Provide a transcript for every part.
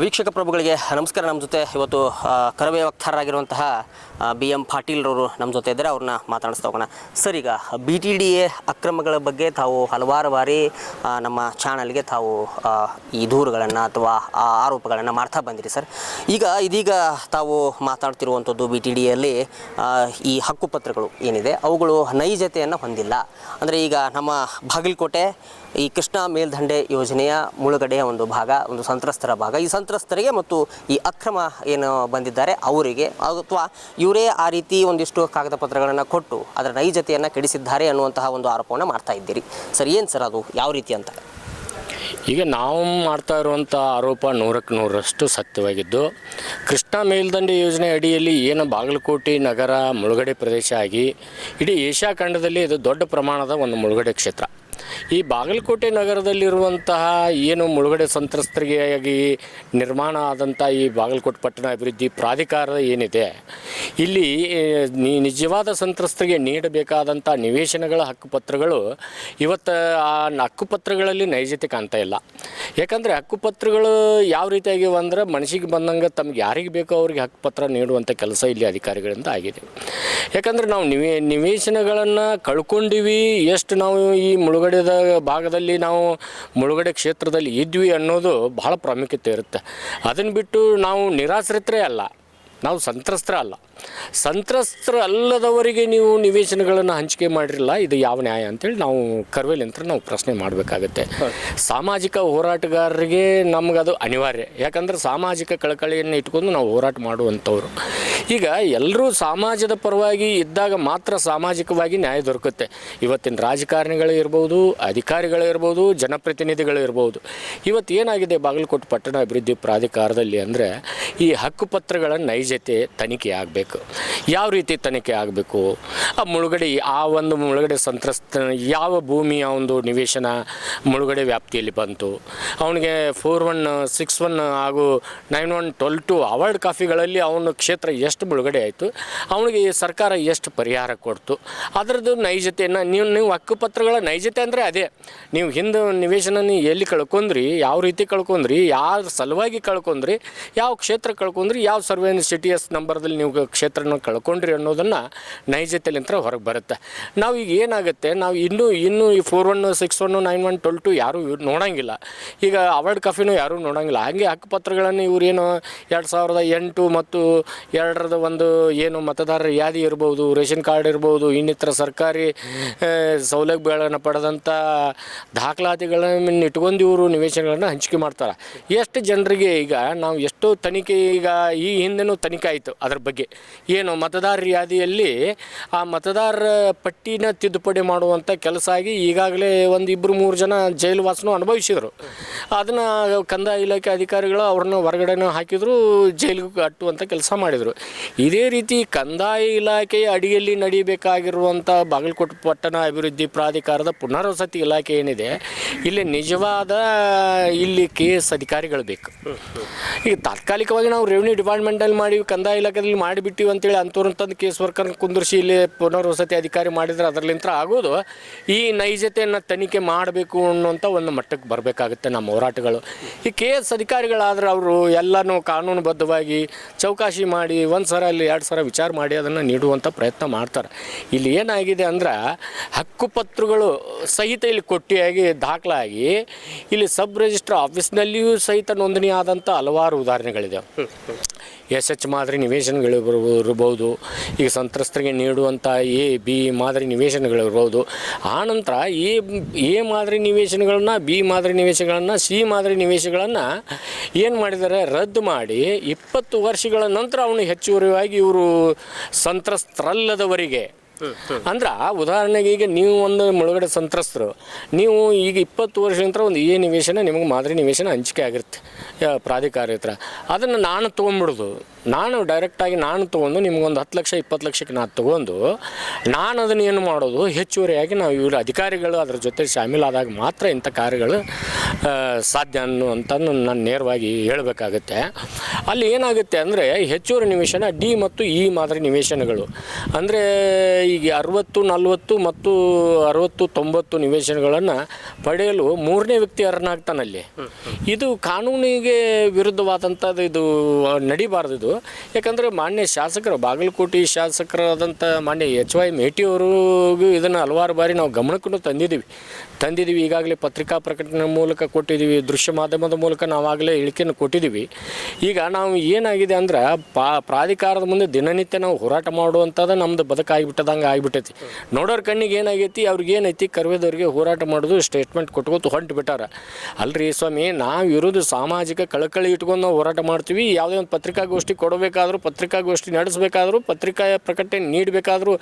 ವೀಕ್ಷಕ ಪ್ರಭುಗಳಿಗೆ ನಮಸ್ಕಾರ. ನಮ್ಮ ಜೊತೆ ಇವತ್ತು ಕರವೇ ವಕ್ತಾರರಾಗಿರುವಂತಹ ಬಿ ಎಂ ಪಾಟೀಲ್ರವರು ನಮ್ಮ ಜೊತೆ ಇದ್ದಾರೆ. ಅವ್ರನ್ನ ಮಾತಾಡಿಸ್ತಾ ಹೋಗೋಣ. ಸರ್, ಈಗ ಬಿ ಟಿ ಡಿ ಎ ಅಕ್ರಮಗಳ ಬಗ್ಗೆ ತಾವು ಹಲವಾರು ಬಾರಿ ನಮ್ಮ ಚಾನಲ್ಗೆ ತಾವು ಈ ದೂರುಗಳನ್ನು ಅಥವಾ ಆರೋಪಗಳನ್ನು ಮಾಡ್ತಾ ಬಂದಿರಿ ಸರ್. ಈಗ, ಇದೀಗ ತಾವು ಮಾತಾಡ್ತಿರುವಂಥದ್ದು ಬಿ ಟಿ ಡಿಯಲ್ಲಿ ಈ ಹಕ್ಕುಪತ್ರಗಳು ಏನಿದೆ, ಅವುಗಳು ನೈಜತೆಯನ್ನು ಹೊಂದಿಲ್ಲ. ಅಂದರೆ ಈಗ ನಮ್ಮ ಬಾಗಲಕೋಟೆ ಈ ಕೃಷ್ಣ ಮೇಲ್ದಂಡೆ ಯೋಜನೆಯ ಮುಳುಗಡೆಯ ಒಂದು ಭಾಗ, ಒಂದು ಸಂತ್ರಸ್ತರ ಭಾಗ. ಈ ಸಂತ್ರಸ್ತರಿಗೆ ಮತ್ತು ಈ ಅಕ್ರಮ ಏನು ಬಂದಿದ್ದಾರೆ, ಅವರಿಗೆ ಅಥವಾ ಇವರೇ ಆ ರೀತಿ ಒಂದಿಷ್ಟು ಕಾಗದ ಪತ್ರಗಳನ್ನು ಕೊಟ್ಟು ಅದರ ನೈಜತೆಯನ್ನು ಕೆಡಿಸಿದ್ದಾರೆ ಅನ್ನುವಂತಹ ಒಂದು ಆರೋಪವನ್ನು ಮಾಡ್ತಾ ಇದ್ದೀರಿ. ಸರ್, ಏನು ಸರ್ ಅದು? ಯಾವ ರೀತಿ ಅಂತ? ಈಗ ನಾವು ಮಾಡ್ತಾ ಇರುವಂಥ ಆರೋಪ ನೂರಕ್ಕೆ ನೂರರಷ್ಟು ಸತ್ಯವಾಗಿದ್ದು, ಕೃಷ್ಣ ಮೇಲ್ದಂಡೆ ಯೋಜನೆ ಅಡಿಯಲ್ಲಿ ಏನು ಬಾಗಲಕೋಟೆ ನಗರ ಮುಳುಗಡೆ ಪ್ರದೇಶ ಆಗಿ, ಇಡೀ ಏಷ್ಯಾ ಖಂಡದಲ್ಲಿ ಇದು ದೊಡ್ಡ ಪ್ರಮಾಣದ ಒಂದು ಮುಳುಗಡೆ ಕ್ಷೇತ್ರ. ಈ ಬಾಗಲಕೋಟೆ ನಗರದಲ್ಲಿರುವಂತಹ ಏನು ಮುಳುಗಡೆ ಸಂತ್ರಸ್ತರಿಗೆ ಆಗಿ ನಿರ್ಮಾಣ ಆದಂಥ ಈ ಬಾಗಲಕೋಟೆ ಪಟ್ಟಣ ಅಭಿವೃದ್ಧಿ ಪ್ರಾಧಿಕಾರ ಏನಿದೆ, ಇಲ್ಲಿ ನಿಜವಾದ ಸಂತ್ರಸ್ತರಿಗೆ ನೀಡಬೇಕಾದಂಥ ನಿವೇಶನಗಳ ಹಕ್ಕುಪತ್ರಗಳು ಇವತ್ತು ಆ ಹಕ್ಕುಪತ್ರಗಳಲ್ಲಿ ನೈಜತೆ ಕಾಣ್ತಾ ಇಲ್ಲ. ಯಾಕಂದರೆ ಹಕ್ಕುಪತ್ರಗಳು ಯಾವ ರೀತಿಯಾಗಿವೆ ಅಂದ್ರೆ ಮನಸ್ಸಿಗೆ ಬಂದಂಗೆ ತಮ್ಗೆ ಯಾರಿಗೆ ಬೇಕೋ ಅವ್ರಿಗೆ ಹಕ್ಕುಪತ್ರ ನೀಡುವಂಥ ಕೆಲಸ ಇಲ್ಲಿ ಅಧಿಕಾರಿಗಳಿಂದ ಆಗಿದೆ. ಯಾಕಂದರೆ ನಾವು ನಿವೇ, ನಿವೇಶನಗಳನ್ನು ಕಳ್ಕೊಂಡಿವಿ, ಎಷ್ಟು ನಾವು ಈ ಮುಳುಗಡೆದ ಭಾಗದಲ್ಲಿ ನಾವು ಮುಳುಗಡೆ ಕ್ಷೇತ್ರದಲ್ಲಿ ಇದ್ವಿ ಅನ್ನೋದು ಬಹಳ ಪ್ರಾಮುಖ್ಯತೆ ಇರುತ್ತೆ. ಅದನ್ನು ಬಿಟ್ಟು ನಾವು ನಿರಾಶ್ರಿತರೇ ಅಲ್ಲ. ನಾವು ಸಂತ್ರಸ್ತರೇ ಅಲ್ಲ. ಸಂತ್ರಸ್ತರ ಅಲ್ಲದವರಿಗೆ ನೀವು ನಿವೇಶನಗಳನ್ನು ಹಂಚಿಕೆ ಮಾಡಿರಲ್ಲ, ಇದು ಯಾವ ನ್ಯಾಯ ಅಂತೇಳಿ ನಾವು ಕರ್ವೇಲಿಂತ್ರ ನಾವು ಪ್ರಶ್ನೆ ಮಾಡಬೇಕಾಗತ್ತೆ. ಸಾಮಾಜಿಕ ಹೋರಾಟಗಾರರಿಗೆ ನಮಗದು ಅನಿವಾರ್ಯ. ಯಾಕಂದ್ರೆ ಸಾಮಾಜಿಕ ಕಳಕಳಿಯನ್ನು ಇಟ್ಕೊಂಡು ನಾವು ಹೋರಾಟ ಮಾಡುವಂಥವ್ರು. ಈಗ ಎಲ್ಲರೂ ಸಮಾಜದ ಪರವಾಗಿ ಇದ್ದಾಗ ಮಾತ್ರ ಸಾಮಾಜಿಕವಾಗಿ ನ್ಯಾಯ ದೊರಕುತ್ತೆ. ಇವತ್ತಿನ ರಾಜಕಾರಣಿಗಳು ಇರ್ಬೋದು, ಅಧಿಕಾರಿಗಳು ಇರ್ಬೋದು, ಜನಪ್ರತಿನಿಧಿಗಳು ಇರ್ಬೋದು. ಇವತ್ತು ಏನಾಗಿದೆ ಬಾಗಲಕೋಟೆ ಪಟ್ಟಣ ಅಭಿವೃದ್ಧಿ ಪ್ರಾಧಿಕಾರದಲ್ಲಿ ಅಂದರೆ ಈ ಹಕ್ಕುಪತ್ರಗಳ ನೈಜತೆ ತನಿಖೆ ಆಗಬೇಕು. ಯಾವ ರೀತಿ ತನಿಖೆ ಆಗಬೇಕು? ಆ ಮುಳುಗಡೆ ಆ ಒಂದು ಮುಳುಗಡೆ ಸಂತ್ರಸ್ತ, ಯಾವ ಭೂಮಿಯ ಒಂದು ನಿವೇಶನ ಮುಳುಗಡೆ ವ್ಯಾಪ್ತಿಯಲ್ಲಿ ಬಂತು? ಅವನಿಗೆ ಫೋರ್ ಒನ್, ಸಿಕ್ಸ್ ಒನ್ ಹಾಗೂ nine one twelve two award ಕಾಫಿಗಳಲ್ಲಿ ಅವನ ಕ್ಷೇತ್ರ ಎಷ್ಟು ಮುಳುಗಡೆ ಆಯಿತು? ಅವನಿಗೆ ಸರ್ಕಾರ ಎಷ್ಟು ಪರಿಹಾರ ಕೊಡ್ತು? ಅದರದ್ದು ನೈಜತೆಯನ್ನು ನೀವು ನೀವು ಹಕ್ಕುಪತ್ರಗಳ ನೈಜತೆ ಅಂದರೆ ಅದೇ. ನೀವು ಹಿಂದೆ ನಿವೇಶನ ನೀವು ಎಲ್ಲಿ ಕಳ್ಕೊಂಡ್ರಿ, ಯಾವ ರೀತಿ ಕಳ್ಕೊಂಡ್ರಿ ಯಾವ ಸಲುವಾಗಿ ಕಳ್ಕೊಂಡ್ರಿ, ಯಾವ ಕ್ಷೇತ್ರ ಕಳ್ಕೊಂಡ್ರಿ, ಯಾವ ಸರ್ವೆ ಸಿಟಿ ಎಸ್ ನಂಬರ್ದಲ್ಲಿ ನೀವು ಕ್ಷೇತ್ರನ ಕಳ್ಕೊಂಡ್ರಿ ಅನ್ನೋದನ್ನು ನೈಜತೆಲಿಂತ್ರ ಹೊರಗೆ ಬರುತ್ತೆ. ನಾವು ಈಗ ಏನಾಗುತ್ತೆ, ನಾವು ಇನ್ನೂ ಇನ್ನೂ ಈ four one six one nine one twelve two ಯಾರೂ ನೋಡೋಂಗಿಲ್ಲ. ಈಗ ಅವಾರ್ಡ್ ಕಾಫಿನೂ ಯಾರೂ ನೋಡೋಂಗಿಲ್ಲ. ಹಾಗೆ ಹಕ್ಕುಪತ್ರಗಳನ್ನು ಏನು ಎರಡು ಸಾವಿರದ ಎಂಟು ಮತ್ತು ಎರಡರದ ಒಂದು ಏನು ಮತದಾರರ ಯಾದಿ ಇರ್ಬೋದು, ರೇಷನ್ ಕಾರ್ಡ್ ಇರ್ಬೋದು, ಇನ್ನಿತರ ಸರ್ಕಾರಿ ಸೌಲಭ್ಯಗಳನ್ನು ಪಡೆದಂಥ ದಾಖಲಾತಿಗಳನ್ನು ಇಟ್ಕೊಂಡು ಇವರು ನಿವೇಶನಗಳನ್ನು ಹಂಚಿಕೆ ಮಾಡ್ತಾರೆ. ಎಷ್ಟು ಜನರಿಗೆ ಈಗ ನಾವು ಎಷ್ಟೋ ತನಿಖೆ ಈಗ ಈ ಹಿಂದೆನೂ ತನಿಖೆ ಆಯಿತು ಅದ್ರ ಬಗ್ಗೆ. ಏನು ಮತದಾರರ ಯಾದಿಯಲ್ಲಿ ಆ ಮತದಾರರ ಪಟ್ಟಿನ ತಿದ್ದುಪಡಿ ಮಾಡುವಂಥ ಕೆಲಸ ಆಗಿ ಈಗಾಗಲೇ ಒಂದು ಇಬ್ಬರು ಮೂರು ಜನ ಜೈಲು ವಾಸನೂ ಅನುಭವಿಸಿದರು. ಅದನ್ನು ಕಂದಾಯ ಇಲಾಖೆ ಅಧಿಕಾರಿಗಳು ಅವ್ರನ್ನ ಹೊರಗಡೆನೂ ಹಾಕಿದ್ರು, ಜೈಲಿಗೆ ಕಟ್ಟುವಂಥ ಕೆಲಸ ಮಾಡಿದರು. ಇದೇ ರೀತಿ ಕಂದಾಯ ಇಲಾಖೆಯ ಅಡಿಯಲ್ಲಿ ನಡೀಬೇಕಾಗಿರುವಂಥ ಬಾಗಲಕೋಟೆ ಪಟ್ಟಣ ಅಭಿವೃದ್ಧಿ ಪ್ರಾಧಿಕಾರದ ಪುನರ್ವಸತಿ ಇಲಾಖೆ ಏನಿದೆ, ಇಲ್ಲಿ ನಿಜವಾದ ಇಲ್ಲಿ ಕೆ ಎಸ್ ಅಧಿಕಾರಿಗಳು ಬೇಕು. ಈಗ ತಾತ್ಕಾಲಿಕವಾಗಿ ನಾವು ರೆವಿನ್ಯೂ ಡಿಪಾರ್ಟ್ಮೆಂಟಲ್ಲಿ ಮಾಡಿ, ಕಂದಾಯ ಇಲಾಖೆಯಲ್ಲಿ ಮಾಡಿಬಿಟ್ಟಿವಿ ಅಂತೇಳಿ ಅಂಥವ್ರನ್ನ ತಂದು ಕೇಸ್ ವರ್ಕರ್ನ ಕುಂದಿರಿಸಿ ಇಲ್ಲಿ ಪುನರ್ವಸತಿ ಅಧಿಕಾರಿ ಮಾಡಿದ್ರೆ ಅದರಲ್ಲಿಂತ್ರ ಆಗೋದು. ಈ ನೈಜತೆಯನ್ನು ತನಿಖೆ ಮಾಡಬೇಕು ಅನ್ನೋಂಥ ಒಂದು ಮಟ್ಟಕ್ಕೆ ಬರಬೇಕಾಗುತ್ತೆ ನಮ್ಮ ಹೋರಾಟಗಳು. ಈ ಕೆ ಎಸ್ ಅಧಿಕಾರಿಗಳಾದ್ರೆ ಅವರು ಎಲ್ಲನೂ ಕಾನೂನುಬದ್ಧವಾಗಿ ಚೌಕಾಶಿ ಮಾಡಿ ಒಂದು ಸಲ ಅಲ್ಲಿ ಎರಡು ಸಲ ವಿಚಾರ ಮಾಡಿ ಅದನ್ನು ನೀಡುವಂಥ ಪ್ರಯತ್ನ ಮಾಡ್ತಾರೆ. ಇಲ್ಲಿ ಏನಾಗಿದೆ ಅಂದ್ರೆ ಹಕ್ಕುಪತ್ರಗಳು ಸಹಿತ ಇಲ್ಲಿ ಕೊಟ್ಟಿಯಾಗಿ ದಾಖಲಾಗಿ ಇಲ್ಲಿ ಸಬ್ ರಿಜಿಸ್ಟ್ರ್ ಆಫೀಸ್ನಲ್ಲಿಯೂ ಸಹಿತ ನೋಂದಣಿ ಆದಂಥ ಹಲವಾರು ಉದಾಹರಣೆಗಳಿದೆ ಎಸ್ ಎಚ್ ಮಾದರಿ ನಿವೇಶನಗಳು ಬರ್ಬೋ- ಇರ್ಬೋದು ಈಗ ಸಂತ್ರಸ್ತರಿಗೆ ನೀಡುವಂಥ ಎ, ಬಿ ಮಾದರಿ ನಿವೇಶನಗಳು ಇರ್ಬೋದು ಆನಂತರ ಎ ಎ ಮಾದರಿ ನಿವೇಶನಗಳನ್ನು, ಬಿ ಮಾದರಿ ನಿವೇಶಗಳನ್ನು ಸಿ ಮಾದರಿ ನಿವೇಶಗಳನ್ನು ಏನು ಮಾಡಿದ್ದಾರೆ? ರದ್ದು ಮಾಡಿ. ಇಪ್ಪತ್ತು ವರ್ಷಗಳ ನಂತರ ಅವನು ಹೆಚ್ಚುವರಿಯಾಗಿ ಇವರು ಸಂತ್ರಸ್ತರಲ್ಲದವರಿಗೆ. ಅಂದ್ರೆ ಉದಾಹರಣೆಗೆ ಈಗ ನೀವು ಒಂದು ಮುಳುಗಡೆ ಸಂತ್ರಸ್ತರು. ನೀವು ಈಗ ಇಪ್ಪತ್ತು ವರ್ಷ ನಂತರ ಒಂದು ಎ ನಿವೇಶನ, ನಿಮಗೆ ಮಾದರಿ ನಿವೇಶನ ಹಂಚಿಕೆ ಆಗಿರುತ್ತೆ ಪ್ರಾಧಿಕಾರ ಹತ್ರ. ಅದನ್ನು ನಾನು ತೊಗೊಂಬಿಡೋದು ನಾನು ಡೈರೆಕ್ಟಾಗಿ ನಾನು ತೊಗೊಂಡು ನಿಮ್ಗೊಂದು ಹತ್ತು ಲಕ್ಷ ಇಪ್ಪತ್ತು ಲಕ್ಷಕ್ಕೆ ನಾನು ತೊಗೊಂಡು ನಾನು ಅದನ್ನು ಏನು ಮಾಡೋದು ಹೆಚ್ಚುವರಿಯಾಗಿ ನಾವು ಇವರು ಅಧಿಕಾರಿಗಳು ಅದರ ಜೊತೆ ಶಾಮೀಲಾದಾಗ ಮಾತ್ರ ಇಂಥ ಕಾರ್ಯಗಳು ಸಾಧ್ಯ ಅನ್ನುವಂಥ ನಾನು ನೇರವಾಗಿ ಹೇಳಬೇಕಾಗುತ್ತೆ. ಅಲ್ಲಿ ಏನಾಗುತ್ತೆ ಅಂದರೆ ಹೆಚ್ಚುವರಿ ನಿವೇಶನ ಡಿ ಮತ್ತು ಇ ಮಾದರಿ ನಿವೇಶನಗಳು. ಅಂದರೆ ಈಗ ಅರವತ್ತು ನಲವತ್ತು ಮತ್ತು ಅರವತ್ತು ತೊಂಬತ್ತು ನಿವೇಶನಗಳನ್ನು ಪಡೆಯಲು ಮೂರನೇ ವ್ಯಕ್ತಿ ಅರ್ಹನಾಗ್ತಾನಲ್ಲಿ ಇದು ಕಾನೂನಿಗೆ ವಿರುದ್ಧವಾದಂಥದ್ದು ಇದು ನಡಿಬಾರ್ದು ಇದು. ಯಾಕಂದರೆ ಮಾನ್ಯ ಶಾಸಕರು, ಬಾಗಲಕೋಟೆ ಶಾಸಕರಾದಂಥ ಮಾನ್ಯ ಎಚ್ ವೈ ಮೇಟಿಯವರಿಗೂ ಇದನ್ನು ಹಲವಾರು ಬಾರಿ ನಾವು ಗಮನಕ್ಕೂ ತಂದಿದ್ದೀವಿ ತಂದಿದ್ದೀವಿ ಈಗಾಗಲೇ ಪತ್ರಿಕಾ ಪ್ರಕಟಣೆ ಮೂಲಕ ಕೊಟ್ಟಿದ್ದೀವಿ ದೃಶ್ಯ ಮಾಧ್ಯಮದ ಮೂಲಕ ನಾವಾಗಲೇ ಹೇಳಿಕೆಯನ್ನು ಕೊಟ್ಟಿದ್ದೀವಿ ಈಗ ನಾವು ಏನಾಗಿದೆ ಅಂದ್ರೆ, ಪಾ, ಪ್ರಾಧಿಕಾರದ ಮುಂದೆ ದಿನನಿತ್ಯ ನಾವು ಹೋರಾಟ ಮಾಡುವಂಥದ್ದು ನಮ್ಮದು ಬದುಕಾಗಿಬಿಟ್ಟದಂಗೆ ಆಗಿಬಿಟ್ಟೈತಿ. ನೋಡೋರ ಕಣ್ಣಿಗೆ ಏನಾಗೈತಿ, ಅವ್ರಿಗೆ ಏನೈತಿ, ಕರ್ವೇದವ್ರಿಗೆ ಹೋರಾಟ ಮಾಡೋದು ಸ್ಟೇಟ್ಮೆಂಟ್ ಕೊಟ್ಕೊತು ಹೊಂಟು ಬಿಟ್ಟಾರ. ಅಲ್ರಿ ಸ್ವಾಮಿ ನಾವು ಇರೋದು ಸಾಮಾಜಿಕ ಕಳಕಳಿ ಇಟ್ಕೊಂಡು ನಾವು ಹೋರಾಟ ಮಾಡ್ತೀವಿ, ಯಾವುದೇ ಒಂದು ಪತ್ರಿಕಾಗೋಷ್ಠಿ ಕೊಡಬೇಕಾದ್ರೂ ಪತ್ರಿಕಾಗೋಷ್ಠಿ ನಡೆಸಬೇಕಾದರೂ ಪತ್ರಿಕಾ ಪ್ರಕಟಣೆ ನೀಡಬೇಕಾದ್ರೂ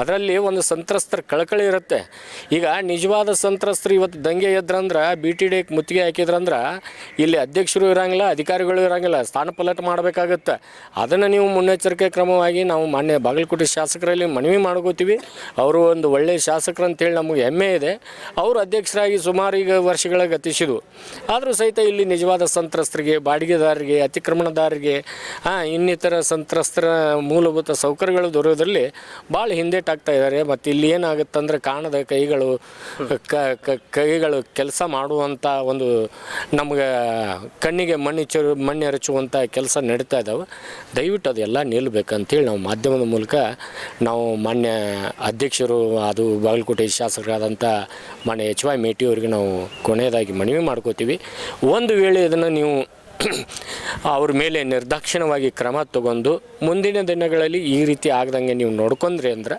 ಅದರಲ್ಲಿ ಒಂದು ಸಂತ್ರಸ್ತರ ಕಳಕಳಿ ಇರುತ್ತೆ. ಈಗ ನಿಜವಾದ ಸಂತ್ರಸ್ತರು ಇವತ್ತು ದಂಗೆ ಎದ್ರಂದ್ರೆ ಬಿ ಟಿ ಡಿ ಮುತ್ತಿಗೆ ಹಾಕಿದ್ರಂದ್ರೆ, ಇಲ್ಲಿ ಅಧ್ಯಕ್ಷರು ಇರಂಗಿಲ್ಲ, ಅಧಿಕಾರಿಗಳು ಇರಂಗಿಲ್ಲ, ಸ್ಥಾನ ಪಲಟ ಮಾಡಬೇಕಾಗುತ್ತೆ. ಅದನ್ನು ನೀವು ಮುನ್ನೆಚ್ಚರಿಕೆ ಕ್ರಮವಾಗಿ ನಾವು ಮಾನ್ಯ ಬಾಗಲಕೋಟೆ ಶಾಸಕರಲ್ಲಿ ಮನವಿ ಮಾಡ್ಕೋತೀವಿ. ಅವರು ಒಂದು ಒಳ್ಳೆಯ ಶಾಸಕರು ಅಂತೇಳಿ ನಮಗೆ ಹೆಮ್ಮೆ ಇದೆ. ಅವರು ಅಧ್ಯಕ್ಷರಾಗಿ ಸುಮಾರು ಈಗ ವರ್ಷಗಳ ಗತಿಸಿದು. ಆದರೂ ಸಹಿತ ಇಲ್ಲಿ ನಿಜವಾದ ಸಂತ್ರಸ್ತರಿಗೆ ಬಾಡಿಗೆದಾರರಿಗೆ ಅತಿಕ್ರಮಣದಾರರಿಗೆ ಇನ್ನಿತರ ಸಂತ್ರಸ್ತರ ಮೂಲಭೂತ ಸೌಕರ್ಯಗಳು ದೊರೆಯೋದ್ರಲ್ಲಿ ಭಾಳ ಹಿಂದೇಟಾಗ್ತಾ ಇದ್ದಾರೆ. ಮತ್ತು ಇಲ್ಲಿ ಏನಾಗುತ್ತಂದ್ರೆ ಕಾಣದ ಕೈಗಳು ಕೈಗಳು ಕೆಲಸ ಮಾಡುವಂಥ ಒಂದು ನಮಗೆ ಕಣ್ಣಿಗೆ ಮಣ್ಣು ಮಣ್ಣು ಎರಚುವಂಥ ಕೆಲಸ ನಡೀತಾ ಇದ್ದಾವೆ ದಯವಿಟ್ಟು ಅದೆಲ್ಲ ನಿಲ್ಲಬೇಕಂತೇಳಿ ನಾವು ಮಾಧ್ಯಮದ ಮೂಲಕ ನಾವು ಮಾನ್ಯ ಅಧ್ಯಕ್ಷರು ಅದು ಬಾಗಲಕೋಟೆ ಶಾಸಕರಾದಂಥ ಮಾನ್ಯ ಎಚ್ ವೈ ಮೇಟಿ ಅವರಿಗೆ ನಾವು ಕೊನೆಯದಾಗಿ ಮನವಿ ಮಾಡ್ಕೋತೀವಿ. ಒಂದು ವೇಳೆ ಇದನ್ನು ನೀವು ಅವ್ರ ಮೇಲೆ ನಿರ್ದಾಕ್ಷಿಣ್ಯವಾಗಿ ಕ್ರಮ ತಗೊಂಡು ಮುಂದಿನ ದಿನಗಳಲ್ಲಿ ಈ ರೀತಿ ಆಗ್ದಂಗೆ ನೀವು ನೋಡ್ಕೊಂಡ್ರಿ ಅಂದ್ರೆ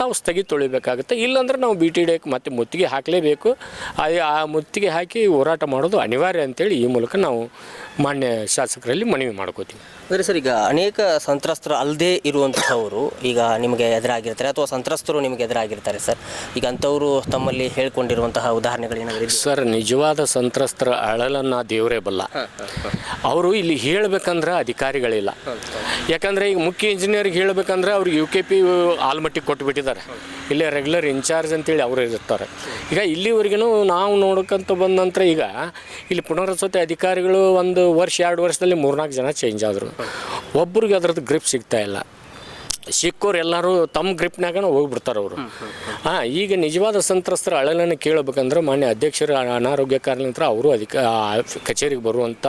ನಾವು ಸ್ಥಗಿತ ತೊಳಿಬೇಕಾಗುತ್ತೆ. ಇಲ್ಲಾಂದ್ರೆ ನಾವು ಬಿ ಟಿ ಡಿ ಮತ್ತೆ ಮುತ್ತಿಗೆ ಹಾಕಲೇಬೇಕು. ಆ ಆ ಮುತ್ತಿಗೆ ಹಾಕಿ ಹೋರಾಟ ಮಾಡೋದು ಅನಿವಾರ್ಯ ಅಂತೇಳಿ ಈ ಮೂಲಕ ನಾವು ಮಾನ್ಯ ಶಾಸಕರಲ್ಲಿ ಮನವಿ ಮಾಡ್ಕೋತೀವಿ. ಅಂದರೆ ಸರ್ ಈಗ ಅನೇಕ ಸಂತ್ರಸ್ತರು ಅಲ್ಲದೆ ಇರುವಂಥವರು ಈಗ ನಿಮಗೆ ಎದುರಾಗಿರ್ತಾರೆ ಅಥವಾ ಸಂತ್ರಸ್ತರು ನಿಮಗೆ ಎದುರಾಗಿರ್ತಾರೆ ಸರ್. ಈಗ ಅಂಥವರು ತಮ್ಮಲ್ಲಿ ಹೇಳ್ಕೊಂಡಿರುವಂತಹ ಉದಾಹರಣೆಗಳು ಏನಾದರೂ ಸರ್ ನಿಜವಾದ ಸಂತ್ರಸ್ತರ ಅಳಲನ್ನು ದೇವರೇ ಬಲ್ಲ. ಅವರು ಇಲ್ಲಿ ಹೇಳಬೇಕಂದ್ರೆ ಅಧಿಕಾರಿಗಳಿಲ್ಲ. ಯಾಕಂದರೆ ಈಗ ಮುಖ್ಯ ಇಂಜಿನಿಯರ್ಗೆ ಹೇಳಬೇಕಂದ್ರೆ ಅವ್ರಿಗೆ ಯು ಕೆ ಪಿ ಆಲ್ಮಟ್ಟಿಗೆ ಕೊಟ್ಟುಬಿಟ್ಟಿದ್ದಾರೆ ಇಲ್ಲೇ ರೆಗ್ಯುಲರ್ ಇನ್ಚಾರ್ಜ್ ಅಂತೇಳಿ ಅವರು ಇರ್ತಾರೆ. ಈಗ ಇಲ್ಲಿವರೆಗೂ ನಾವು ನೋಡ್ಕೊಂತ ಬಂದ ನಂತರ ಈಗ ಇಲ್ಲಿ ಪುನರ್ವಸತಿ ಅಧಿಕಾರಿಗಳು ಒಂದು ವರ್ಷ ಎರಡು ವರ್ಷದಲ್ಲಿ ಮೂರ್ನಾಲ್ಕು ಜನ ಚೇಂಜ್ ಆದರು. ಒಬ್ರಿಗೆ ಅದ್ರದ್ದು ಗ್ರಿಪ್ ಸಿಗ್ತಾ ಇಲ್ಲ. ಸಿಕ್ಕೋರು ಎಲ್ಲರೂ ತಮ್ಮ ಗ್ರಿಪ್ನಾಗ ಹೋಗ್ಬಿಡ್ತಾರೆ ಅವರು. ಹಾಂ, ಈಗ ನಿಜವಾದ ಸಂತ್ರಸ್ತರ ಅಳಲನ್ನು ಕೇಳಬೇಕಂದ್ರೆ ಮಾನ್ಯ ಅಧ್ಯಕ್ಷರ ಅನಾರೋಗ್ಯ ಕಾರಣದಿಂದ ಅವರು ಅಧಿಕ ಕಚೇರಿಗೆ ಬರುವಂಥ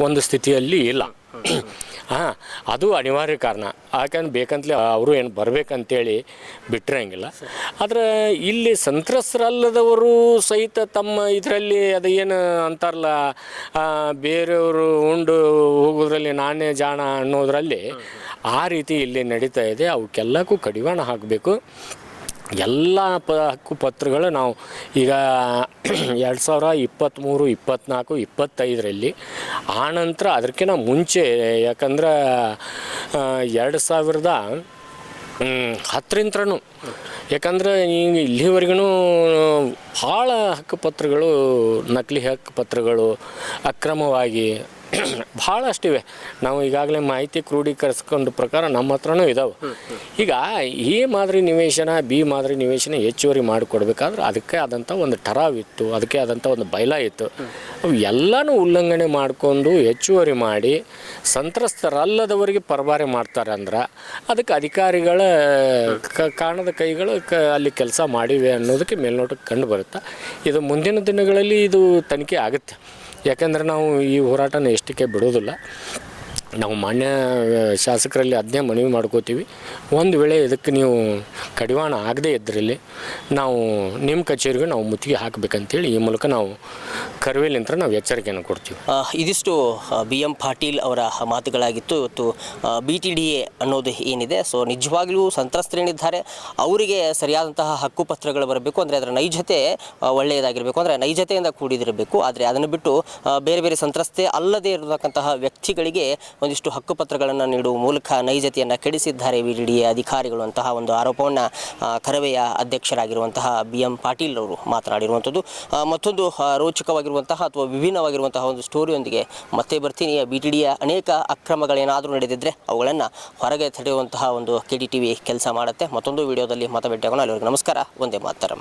ಒಂದು ಸ್ಥಿತಿಯಲ್ಲಿ ಇಲ್ಲ. ಹಾಂ, ಅದು ಅನಿವಾರ್ಯ ಕಾರಣ. ಯಾಕಂದ್ರೆ ಬೇಕಂತಲೇ ಅವರು ಏನು ಬರಬೇಕಂತೇಳಿ ಬಿಟ್ಟಿರಂಗಿಲ್ಲ. ಆದರೆ ಇಲ್ಲಿ ಸಂತ್ರಸ್ತರಲ್ಲದವರು ಸಹಿತ ತಮ್ಮ ಇದರಲ್ಲಿ ಅದು ಏನು ಅಂತಾರಲ್ಲ ಬೇರೆಯವರು ಉಂಡು ಹೋಗೋದ್ರಲ್ಲಿ ನಾನೇ ಜಾಣ ಅನ್ನೋದರಲ್ಲಿ ಆ ರೀತಿ ಇಲ್ಲಿ ನಡೀತಾ ಇದೆ. ಅವಕ್ಕೆಲ್ಲಕ್ಕೂ ಕಡಿವಾಣ ಹಾಕಬೇಕು. ಎಲ್ಲ ಪ ಹಕ್ಕು ಪತ್ರಗಳು ನಾವು ಈಗ ಎರಡು ಸಾವಿರ ಇಪ್ಪತ್ತ್ಮೂರು, ಇಪ್ಪತ್ತ್ನಾಲ್ಕು, ಇಪ್ಪತ್ತೈದರಲ್ಲಿ ಆನಂತರ ಅದಕ್ಕಿಂತ ಮುಂಚೆ, ಯಾಕಂದ್ರೆ ಎರಡು ಸಾವಿರದ ಹತ್ತರಿಂತ್ರನು ಯಾಕಂದ್ರೆ ಈಗ ಇಲ್ಲಿವರೆಗೂ ಭಾಳ ಹಕ್ಕುಪತ್ರಗಳು, ನಕಲಿ ಹಕ್ಕುಪತ್ರಗಳು ಅಕ್ರಮವಾಗಿ ಭಾಳಷ್ಟಿವೆ ನಾವು ಈಗಾಗಲೇ ಮಾಹಿತಿ ಕ್ರೋಢೀಕರಿಸ್ಕೊಂಡ ಪ್ರಕಾರ ನಮ್ಮ ಹತ್ರನೂ ಇದಾವೆ. ಈಗ ಎ ಮಾದರಿ ನಿವೇಶನ ಬಿ ಮಾದರಿ ನಿವೇಶನ ಹೆಚ್ಚುವರಿ ಮಾಡಿಕೊಡ್ಬೇಕಾದ್ರೆ ಅದಕ್ಕೆ ಆದಂಥ ಒಂದು ಟರಾವ್ ಇತ್ತು ಅದಕ್ಕೆ ಆದಂಥ ಒಂದು ಬಯಲ ಇತ್ತು. ಅವು ಎಲ್ಲನೂ ಉಲ್ಲಂಘನೆ ಮಾಡಿಕೊಂಡು ಹೆಚ್ಚುವರಿ ಮಾಡಿ ಸಂತ್ರಸ್ತರಲ್ಲದವರಿಗೆ ಪರಭಾರೆ ಮಾಡ್ತಾರೆ ಅಂದ್ರೆ ಅದಕ್ಕೆ ಅಧಿಕಾರಿಗಳ ಕ ಕಾಣದ ಕೈಗಳು ಕ ಅಲ್ಲಿ ಕೆಲಸ ಮಾಡಿವೆ ಅನ್ನೋದಕ್ಕೆ ಮೇಲ್ನೋಟಕ್ಕೆ ಕಂಡು ಬರುತ್ತೆ. ಇದು ಮುಂದಿನ ದಿನಗಳಲ್ಲಿ ಇದು ತನಿಖೆ ಆಗುತ್ತೆ. ಯಾಕಂದ್ರೆ ನಾವು ಈ ಹೋರಾಟನ ಎಷ್ಟಕ್ಕೆ ಬಿಡೋದಿಲ್ಲ. ನಾವು ಮಾನ್ಯ ಶಾಸಕರಲ್ಲಿ ಅದನ್ನೇ ಮನವಿ ಮಾಡ್ಕೋತೀವಿ. ಒಂದು ವೇಳೆ ಇದಕ್ಕೆ ನೀವು ಕಡಿವಾಣ ಆಗದೇ ಇದ್ರಲ್ಲಿ ನಾವು ನಿಮ್ಮ ಕಚೇರಿಗೆ ನಾವು ಮುತ್ತಿಗೆ ಹಾಕಬೇಕಂತೇಳಿ ಈ ಮೂಲಕ ನಾವು ಕರ್ವೇಲಿಂತ್ರ ನಾವು ಎಚ್ಚರಿಕೆಯನ್ನು ಕೊಡ್ತೀವಿ. ಇದಿಷ್ಟು ಬಿ ಎಂ ಪಾಟೀಲ್ ಅವರ ಮಾತುಗಳಾಗಿತ್ತು. ಇವತ್ತು ಬಿ ಟಿ ಡಿ ಎ ಅನ್ನೋದು ಏನಿದೆ ಸೊ ನಿಜವಾಗ್ಲೂ ಸಂತ್ರಸ್ತರೇನಿದ್ದಾರೆ ಅವರಿಗೆ ಸರಿಯಾದಂತಹ ಹಕ್ಕುಪತ್ರಗಳು ಬರಬೇಕು. ಅಂದರೆ ಅದರ ನೈಜತೆ ಒಳ್ಳೆಯದಾಗಿರಬೇಕು. ಅಂದರೆ ನೈಜತೆಯಿಂದ ಕೂಡಿದಿರಬೇಕು. ಆದರೆ ಅದನ್ನು ಬಿಟ್ಟು ಬೇರೆ ಬೇರೆ ಸಂತ್ರಸ್ತೆ ಅಲ್ಲದೇ ಇರತಕ್ಕಂತಹ ವ್ಯಕ್ತಿಗಳಿಗೆ ಒಂದಿಷ್ಟು ಹಕ್ಕುಪತ್ರಗಳನ್ನು ನೀಡುವ ಮೂಲಕ ನೈಜತೆಯನ್ನು ಕೆಡಿಸಿದ್ದಾರೆ ಬಿ ಟಿ ಡಿ ಎ ಅಧಿಕಾರಿಗಳು ಅಂತಹ ಒಂದು ಆರೋಪವನ್ನು ಕರವೆಯ ಅಧ್ಯಕ್ಷರಾಗಿರುವಂತಹ ಬಿ ಎಂ ಪಾಟೀಲ್ ಅವರು ಮಾತನಾಡಿರುವಂಥದ್ದು. ಮತ್ತೊಂದು ಆ, ರೋಚಕವಾಗಿರುವ ಅಥವಾ ವಿಭಿನ್ನವಾಗಿರುವಂತಹ ಒಂದು ಸ್ಟೋರಿಯೊಂದಿಗೆ ಮತ್ತೆ ಬರ್ತೀನಿ. ಬಿ ಟಿ ಡಿಯ ಅನೇಕ ಅಕ್ರಮಗಳೇನಾದರೂ ನಡೆದಿದ್ದರೆ ಅವುಗಳನ್ನು ಹೊರಗೆ ತಡೆಯುವಂತಹ ಒಂದು ಕೆ ಡಿ ಟಿ ವಿ ಕೆಲಸ ಮಾಡುತ್ತೆ. ಮತ್ತೊಂದು ವಿಡಿಯೋದಲ್ಲಿ ಮತ ಭೇಟಿಯಾಗೋಣ ಅಲ್ಲಿವರೆಗೆ ನಮಸ್ಕಾರ. ಒಂದೇ ಮಾತರಂ.